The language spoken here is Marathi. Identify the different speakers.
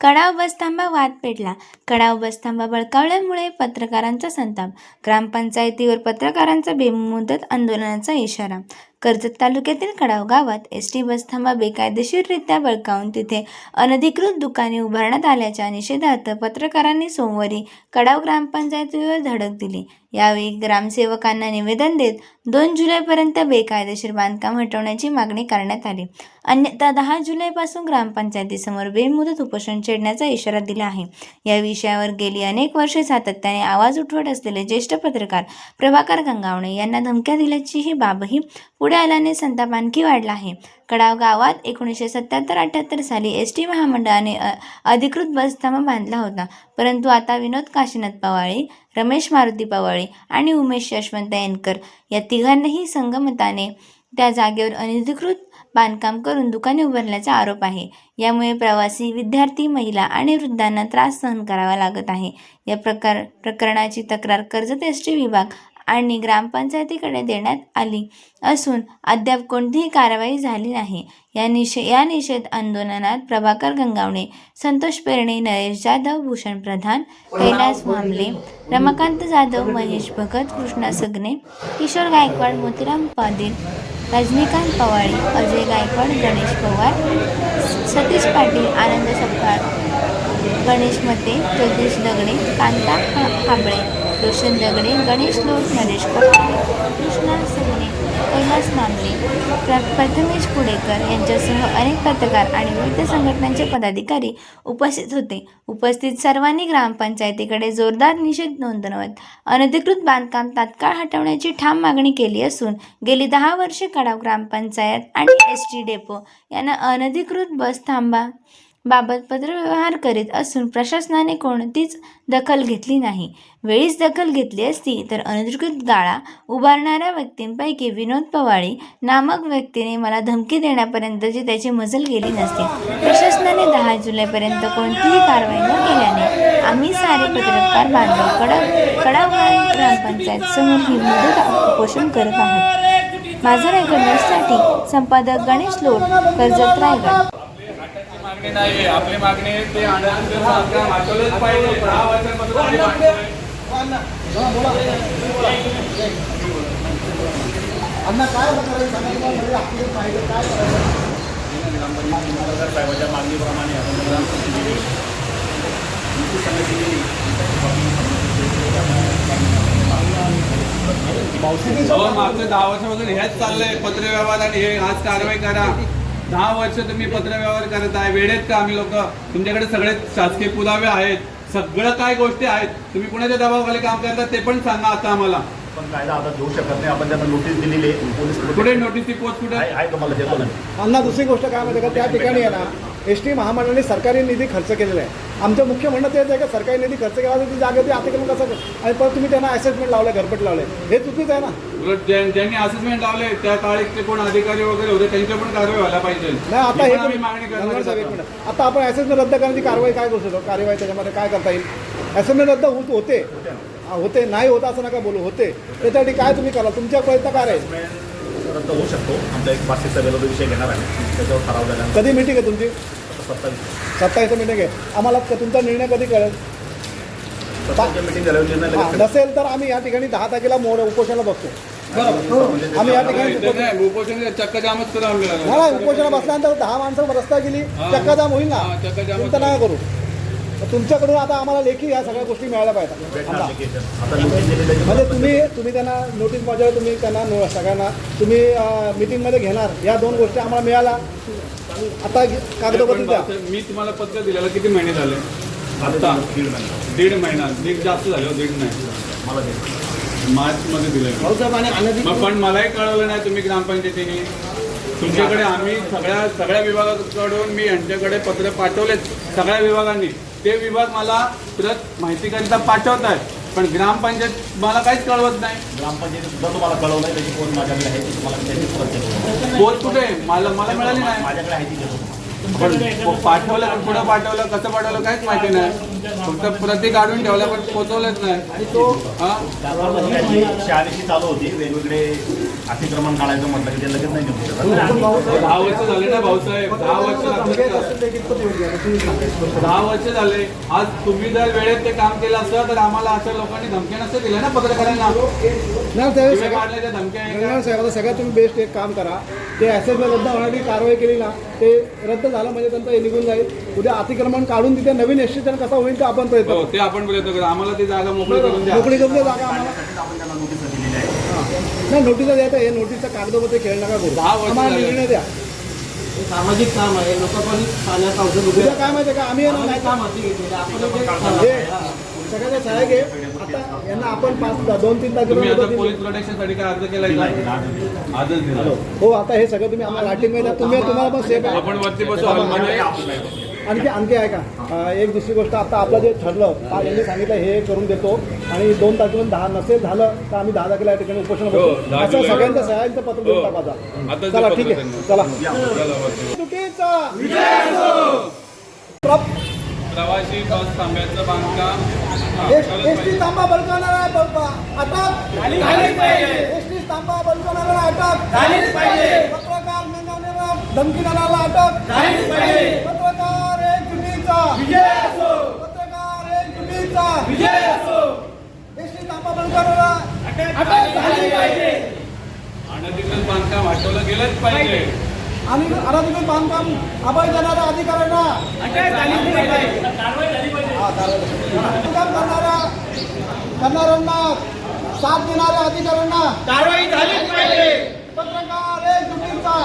Speaker 1: कडाव बसथांबा वाद पेटला. कडाव बसथांबा बळकावल्यामुळे पत्रकारांचा संताप. ग्रामपंचायतीवर पत्रकारांचा बेमुदत आंदोलनाचा इशारा. कर्जत तालुक्यातील कडाव गावात एस टी बसथांबा बेकायदेशीररित्या बळकावून तिथे अनधिकृत दुकाने उभारण्यात आल्याच्या निषेधार्थ पत्रकारांनी सोमवारी कडाव ग्रामपंचायतीवर धडक दिली. यावेळी ग्रामसेवकांना निवेदन देत दोन जुलैपर्यंत बेकायदेशीर बांधकाम हटवण्याची मागणी करण्यात आली. अन्यथा दहा जुलैपासून ग्रामपंचायतीसमोर बेमुदत उपोषण छेडण्याचा इशारा दिला आहे. या विषयावर गेली अनेक वर्षे सातत्याने आवाज उठवत असलेले ज्येष्ठ पत्रकार प्रभाकर गंगावणे यांना धमक्या दिल्याची ही बाबही पुढे आल्याने संताप आणखी वाढला आहे. कडाव गावात एकोणीसशे सत्याहत्तर अठ्ठ्याहत्तर साली एस टी महामंडळाने अधिकृत बसथांबा बांधला होता. परंतु आता विनोद काशीनाथ पवाळे रमेश मारुती पवाळे आणि उमेश यशवंत येनकर या तिघांनाही संगमताने त्या जागेवर अनधिकृत बांधकाम करून दुकाने उभारल्याचा आरोप आहे. यामुळे प्रवासी विद्यार्थी महिला आणि वृद्धांना त्रास सहन करावा लागत आहे. या प्रकार प्रकरणाची तक्रार कर्जत एस टी विभाग आणि ग्रामपंचायतीकडे देण्यात आली असून अद्याप कोणतीही कारवाई झाली नाही. या निषे या निषेध आंदोलनात प्रभाकर गंगावणे संतोष पेरणे नरेश जाधव भूषण प्रधान कैलास मामले रमाकांत जाधव महेश भगत कृष्णा सगने किशोर गायकवाड मोतीराम पाटील रजनीकांत पवाळे अजय गायकवाड गणेश पवार सतीश पाटील आनंद सपकाळ गणेश मते जगदीश दगडे कांता हा हाबळे. रोशन दगडे गणेश लोट नरेश कपाळे कृष्णा सगणे कैलास मामले प्र प्रथमेश पुडेकर यांच्यासह अनेक पत्रकार आणि विविध संघटनांचे पदाधिकारी उपस्थित होते. उपस्थित सर्वांनी ग्रामपंचायतीकडे जोरदार निषेध नोंदवत अनधिकृत बांधकाम तात्काळ हटवण्याची ठाम मागणी केली असून गेली दहा वर्षे कडाव ग्रामपंचायत आणि एस टी डेपो यांना अनधिकृत बस थांबा बाबत पत्रव्यवहार करीत असून प्रशासनाने कोणतीच दखल घेतली नाही. वेळीच दखल घेतली असती तर अनधिकृत गाळा उभारणाऱ्या व्यक्तींपैकी विनोद पवाळी नामक व्यक्तीने मला धमकी देण्यापर्यंतची त्याची मजल गेली नसती. प्रशासनाने दहा जुलैपर्यंत कोणतीही कारवाई न केल्याने आम्ही सारे पत्रकार बांधव कडक कडाव ग्रामपंचायत समोर ही मुदत उपोषण करत आहोत. माझा रायगड न्यूजसाठी संपादक गणेश लोट कर्जत रायगड.
Speaker 2: मागणी नाही आपली मागणी ते पाहिजे. दहा वर्षांपासून साहेबांच्या मागणीप्रमाणे आपण मागचं दहा वर्षापासून हेच चाललंय. पत्रव्यवहार आणि हे आज कारवाई करा. दहा वर्ष तुम्ही पत्रव्यवहार करत आहे वेळेत का आम्ही लोक? तुमच्याकडे सगळे शासकीय पुरावे आहेत. सगळं काय गोष्टी आहेत. तुम्ही कुणाच्या दबावाखाली काम करता ते पण सांगा आता आम्हाला.
Speaker 3: पण कायदा आता देऊ शकत नाही. आपण त्यांना नोटीस दिलेली आहे. पोलीस
Speaker 2: कुठे? नोटीसची पोच कुठे?
Speaker 3: आहे आहे तुम्हाला देतो ना
Speaker 4: अण्णा दुसरी गोष्ट काय माहिती का? त्या ठिकाणी आहे ना एस टी महामंडळाने सरकारी निधी खर्च केलेला आहे. आमचं मुख्य म्हणणं तेच आहे का सरकारी निधी खर्च केला तर ती जागा ती अतिक्रमण कसं कर- आणि परत तुम्ही त्यांना असेसमेंट लावलं घरपट लावले हे चुकीचं आहे ना?
Speaker 2: उलट ज्या- ज्यांनी असेसमेंट लावले त्या काळीचे कोण अधिकारी वगैरे होते त्यांच्या पण कारवाई व्हायला पाहिजे.
Speaker 4: नाही आता
Speaker 2: ही
Speaker 4: हे
Speaker 2: पण आम्ही मागणी
Speaker 4: साहेब, एक
Speaker 2: आहोत.
Speaker 4: मिनिट. आता आपण असेसमेंट रद्द करण्याची कारवाई काय करू शकतो? कार्यवाही त्याच्यामध्ये काय करता येईल? असेसमेंट रद्द होत होते. होते नाही होत असं नका बोलू होते. त्याच्यासाठी काय तुम्ही करा तुमच्या प्रयत्न काय आहे
Speaker 3: रद्द होऊ शकतो. आमचा एक पाचशे सभेला विषय घेणार आहे. त्याच्यावर ठराव झाल्यानंतर.
Speaker 4: कधी मिटिंग आहे तुमची?
Speaker 3: सत्तावीस.
Speaker 4: सत्तावीस मिटिंग आहे. आम्हाला तुमचा निर्णय कधी कळेल?
Speaker 3: सत्तावीसच्या मिटिंग झाल्यावर निर्णय
Speaker 4: हा,
Speaker 3: लगेच करणार.
Speaker 4: नसेल तर आम्ही या ठिकाणी दहा तारखेला मोर उपोषणाला बसतो.
Speaker 3: म्हणजे
Speaker 4: आम्ही या ठिकाणी
Speaker 2: नाही, उपोषण चक्क जामच करू आम्ही
Speaker 4: नाही नाही, उपोषणाला बसल्यानंतर दहा माणसं रस्ता गेली
Speaker 2: हा.
Speaker 4: चक्काजाम होईल ना?
Speaker 2: हा,
Speaker 4: तुमचं नाही करू. तुमच्याकडून आता आम्हाला लेखी या सगळ्या गोष्टी मिळायला पाहिजे म्हणजे तुम्ही तुम्ही त्यांना नोटीस पाठवली तुम्ही त्यांना नो- सगळ्यांना तुम्ही मिटिंगमध्ये घेणार. या दोन गोष्टी आम्हाला मिळाल्या. आता कागदोपत्री द्या.
Speaker 2: मी तुम्हाला पत्र दिलेलं किती महिने झाले? आता
Speaker 3: दीड महिना.
Speaker 2: दीड जास्त झाले हो, दीड नाही.
Speaker 3: मला दे.
Speaker 2: मार्च मध्ये दिले पण मलाही कळवलं नाही तुम्ही ग्रामपंचायतीने. तुमच्याकडे आम्ही सगळ्या सगळ्या विभागाकडून मी यांच्याकडे पत्र पाठवलेत. सगळ्या विभागांनी. ते विभाग मला प्रत माहितीकरिता पाठवत आहेत पण ग्रामपंचायत मला काहीच कळवत नाही
Speaker 3: ग्रामपंचायत सुद्धा तुम्हाला कळवलं त्याची कोण माझ्याकडे आहे ती तुम्हाला मी त्याची परत देतो.
Speaker 2: पोच कुठे आहे? मला मला मिळाली नाही
Speaker 3: माझ्याकडे आहे ती देतो
Speaker 2: पाठवलं पण पुढं पाठवलं कसं पाठवलं काहीच माहिती नाही. फक्त प्रती काढून ठेवल्या पण पोचवलंच नाही.
Speaker 4: आणि तो
Speaker 2: हा?
Speaker 3: चालू होती वेगवेगळे अतिक्रमण काढायचं म्हटलं की ते लगेच नाही घेऊ शकत.
Speaker 2: दहा वर्ष झाले ना भाऊसाहेब दहा वर्ष. दहा वर्ष झाले. आज तुम्ही जर वेळेत ते काम केलं असतं तर आम्हाला अशा लोकांनी धमक्या नसतं दिल्या ना पत्रकारांना? धमक्या
Speaker 4: सगळ्यात तुम्ही बेस्ट एक काम करा. ते ॲसेसमेंट रद्द होणारी कारवाई केली ना ते रद्द झालं म्हणजे त्यांचं हे निघून जाईल. उद्या अतिक्रमण काढून तिथे नवीन एस्टेशन कसा होईल ते आपण प्रयत्न
Speaker 2: हो. ते आपण प्रयत्न करू. आम्हाला ती जागा मोकळी करून द्या.
Speaker 4: मोकळी करून द्या जागा आम्हाला.
Speaker 3: आपण त्यांना नोटीस दिलेली आहे.
Speaker 4: नाही नोटिसा द्यायचं हे नोटीसचं कागदपत्र खेळ नका करू.
Speaker 2: दहा वर्ष
Speaker 4: आम्हाला
Speaker 2: झाले.
Speaker 4: निर्णय द्या.
Speaker 5: सामाजिक काम आहे लोक पण पाण्यात औषध
Speaker 4: उद्या काय माहिती का? आम्ही नाही.
Speaker 5: काम हाती घेतलेलं आपण
Speaker 4: हे
Speaker 5: जे
Speaker 4: सगळ्याचे सहाय्यक आहे आता यांना आपण पाच दोन तीन
Speaker 2: तुम्ही आता
Speaker 4: तारखेला
Speaker 2: पोलीस प्रोटेक्शनसाठी काय अर्ज केलाय का? आजच दिला.
Speaker 4: हो आता हे सगळं तुम्ही आम्हाला लाटिंगमध्ये तुम्ही तुम्हाला पण सेफ आहे.
Speaker 2: आपण वरती बसू.
Speaker 4: आणखी आणखी आहे का? एक दुसरी गोष्ट आता आपलं जे ठरलं यांनी सांगितलं हे करून देतो. आणि दोन तारखेला दहा नसेल झालं तर आम्ही दहा तारखेला या ठिकाणी उपोषण
Speaker 2: हो,
Speaker 4: करतो
Speaker 2: दहा
Speaker 4: असं
Speaker 2: जुलैला.
Speaker 4: सगळ्यांचं सह्यांचं पत्र देऊन
Speaker 2: हो.
Speaker 4: टाका आता.
Speaker 2: आताच
Speaker 4: चला ठीक आहे. चला. चुकीचा.
Speaker 2: प्रवासी बस थांब्याचं बांधकाम. हा,
Speaker 4: एस
Speaker 2: चालत
Speaker 4: टी
Speaker 2: पाहिजे.
Speaker 4: तांबा बळकावणारा ब- अटक. एस टी तांबा बळकावणारा अटक. पत्रकार निंदवणारा धमकी देणारा अटक. पत्रकार एक चुकीचा पत्रकार एक चुकीचा एस टी तांबा बळकावणारा अटक झाली पाहिजे.
Speaker 2: अनधिकृत बांधकाम हटवलं गेलंच पाहिजे.
Speaker 4: आणि अनधिकृत बांधकाम अभय देणाऱ्या अधिकाऱ्यांना हा, कारवाई. बांधकाम करणाऱ्या करणाऱ्यांना साथ देणाऱ्या अधिकाऱ्यांना कारवाई झालीच पाहिजे. पत्रकार एक चुकीचा